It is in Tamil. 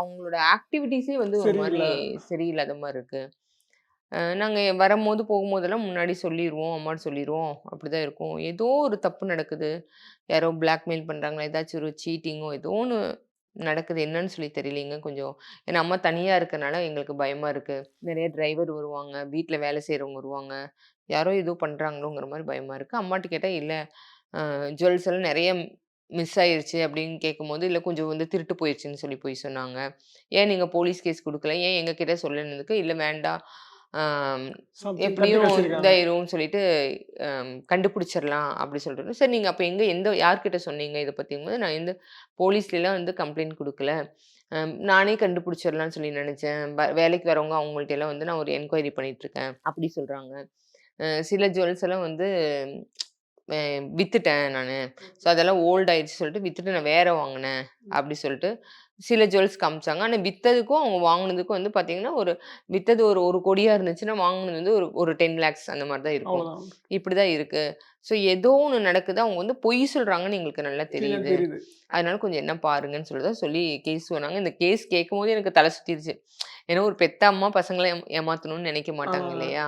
அவங்களோட ஆக்டிவிட்டீஸே வந்து ஒரு சரியில்ல. சரியில்லாத மாரி இருக்கு. அ நாங்க வரம்போது, போகும்போதெல்லாம் முன்னாடி சொல்லிருவோம். அம்மாட்ட சொல்லிருவோம். அப்படிதான் இருக்கும். ஏதோ ஒரு தப்பு நடக்குது. யாரோ பிளாக்மெயில் பண்றாங்களா, ஏதாச்சும் ஒரு சீட்டிங்கோ ஏதோ ஒண்ணு நடக்குது. என்னன்னு சொல்லி தெரியலைங்க கொஞ்சம். ஏன்னா அம்மா தனியா இருக்கனால எங்களுக்கு பயமா இருக்கு. நெறைய டிரைவர் வருவாங்க. வீட்ல வேலை செய்றவங்க வருவாங்க. யாரோ ஏதோ பண்றாங்களோங்கிற மாரி பயமா இருக்கு. அம்மாட்ட கேட்டா, இல்ல ஜுவல்ஸ் எல்லாம் நெறைய மிஸ் ஆயிருச்சு அப்படின்னு கேட்கும்போது, இல்ல கொஞ்சம் வந்து திருட்டு போயிருச்சுன்னு சொல்லி பொய் சொன்னாங்க. ஏன் நீங்க போலீஸ் கேஸ் குடுக்கல? ஏன் எங்ககிட்ட சொல்லலன்னதுக்கு, இல்ல வேண்டாம். எப்படியும். இதாயிரும்னு சொல்லிட்டு அ கண்டுபிடிச்சிரலாம் அப்படி சொல்லிட்டு. சரி நீங்க அப்ப எங்க எந்த யார்கிட்ட சொன்னீங்க இத பத்திங்கும்போது, நான் வந்து போலீஸ்லலாம் வந்து கம்ப்ளைண்ட் குடுக்கல. நானே கண்டுபிடிச்சிரலாம்னு சொல்லி நெனச்சேன். வேலைக்கு வரவங்க அவங்கள்ட்ட எல்லாம் வந்து நான் ஒரு என்கொயரி பண்ணிட்டு இருக்கேன். அப்படி சொல்றாங்க. அ சில ஜுவல்ஸ் எல்லாம் வந்து அ வித்துட்டேன் நானு. ஸோ அதெல்லாம் ஓல்ட் ஆயிடுச்சு சொல்லிட்டு வித்துட்டு நான் வேற வாங்குனேன். அப்படி சொல்லிட்டு சில ஜுவல்ஸ் காமிச்சாங்க. ஆனா வித்ததுக்கும், அவங்க வாங்குனதுக்கும் வந்து பார்த்தீங்கன்னா, ஒரு வித்தது ஒரு 1 கோடியா இருந்துச்சுன்னா, வாங்குனது வந்து ஒரு ஒரு 10 லேக்ஸ் அந்த மாரி தான் இருக்கும். அவ்வளோதான். இப்படிதான் இருக்கு. ஸோ ஏதோ ஒண்ணு நடக்குது. அவங்க வந்து பொய் சொல்றாங்கன்னு எங்களுக்கு நல்லா தெரியுது. அதனால கொஞ்சம் என்ன பாருங்கன்னு சொல்லி தான் சொல்லி கேஸ் சொன்னாங்க. இந்த கேஸ் கேட்கும்போது எனக்கு தல சுத்திருச்சு. ஏன்னா ஒரு பெத்த அம்மா பசங்கள ஏம் ஏமாத்தணும்னு நெனைக்க மாட்டாங்க. இல்லையா?